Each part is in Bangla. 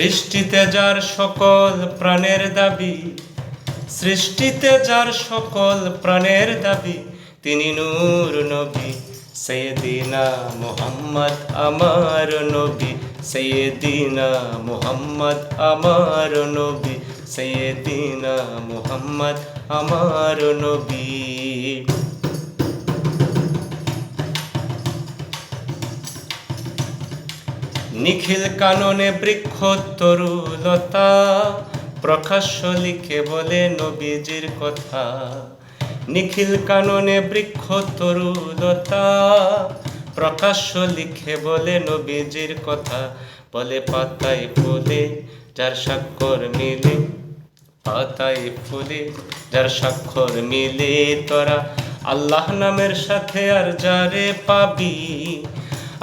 সৃষ্টিতে যার সকল প্রাণের দাবি, সৃষ্টিতে যার সকল প্রাণের দাবি, তিনি নূর নবী, সৈয়দিনা মোহাম্মদ আমার নবী, সৈয়দিনা মোহাম্মদ আমার নবী, সৈয়দিনা মোহাম্মদ আমার নবী। নিখিল কাননে বৃক্ষ তরুলতা প্রকাশ্য লিখে বলে নবীজির কথা। নিখিল কাননে বৃক্ষ তরুলতা প্রকাশ্য লিখে বলে নবীজির কথা। বলে পাতায় ফুলে, যার স্বাক্ষর মিলে, পাতায় ফুলে, যার স্বাক্ষর মিলে তোরা। আল্লাহ নামের সাথে আর যারে পাবি?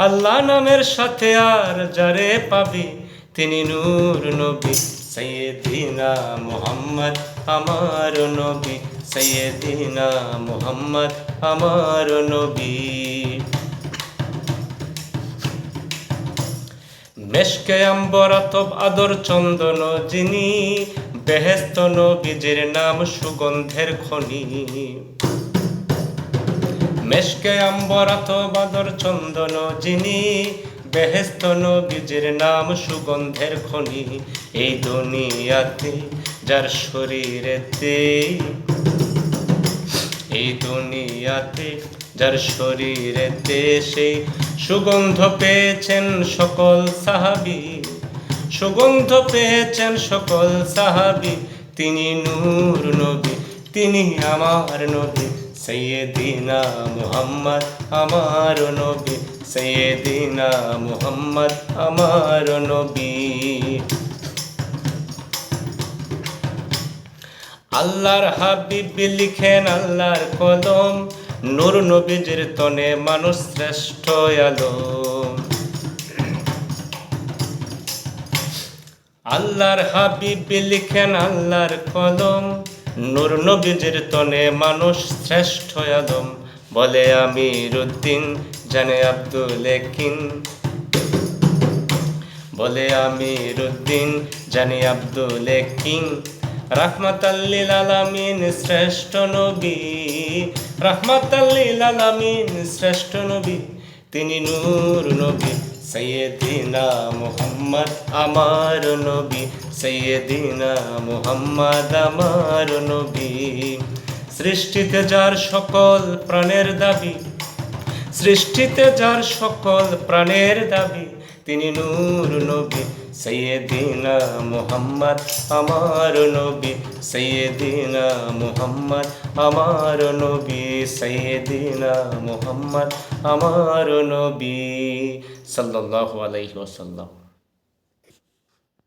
আল্লাহ নামের সাথে আর যারে পাবি, তিনি নূর নবী সৈয়দিনা মোহাম্মদ, আমার নবী। সৈয়দিনা মোহাম্মদ, আমার নবী। মেশকে আম্বরাতব আদর চন্দন, যিনি বেহেস্ত নবীজির নাম সুগন্ধের খনি। মেশকে আম্বরাত বাদর চন্দন যিনি, বেহেস্ত নবীজির নাম সুগন্ধের খনি। এই দুনিয়াতে যার শরীরেতে এই দুনিয়াতে যার শরীরেতে সেই সুগন্ধ পেয়েছেন সকল সাহাবি। সুগন্ধ পেয়েছেন সকল সাহাবি। তিনি নূর নবী, তিনি আমার নবী। সৈয়দিনা মুহাম্মদ, আমার নবী। সৈয়দিনা মুহাম্মদ, আমার নবী। আল্লাহর হাবিব লিখেন আল্লাহর কলম নূর নবীজির তনে মানুষ শ্রেষ্ঠ আলম। আল্লাহর হাবিব লিখেন আল্লাহর কলম নূর নবীজির তনে মানুষ শ্রেষ্ঠ আদম, বলে আমির উদ্দিন জানে আব্দুল কিন বলে আমির উদ্দিন জানি আব্দুল কিং রাহমাতাল্লিল আলামিন শ্রেষ্ঠ নবী রাহমাতাল্লিল আলামিন শ্রেষ্ঠ নবী। তিনি নূর নবী সৈয়দিনা মুহাম্মদ আমার নবী, সৈয়দিনা মুহাম্মদ আমার নবী। সৃষ্টিতে যার সকল প্রাণের দাবি, সৃষ্টিতে যার সকল প্রাণের দাবি, তিনি নূর নবী, সৈয়দিনা মুহাম্মদ আমার নবী। সৈয়দিনা মুহাম্মদ আমার নবী সৈয়দিনা মুহাম্মদ আমার নবী সাল্লাল্লাহু আলাইহি ওয়াসাল্লাম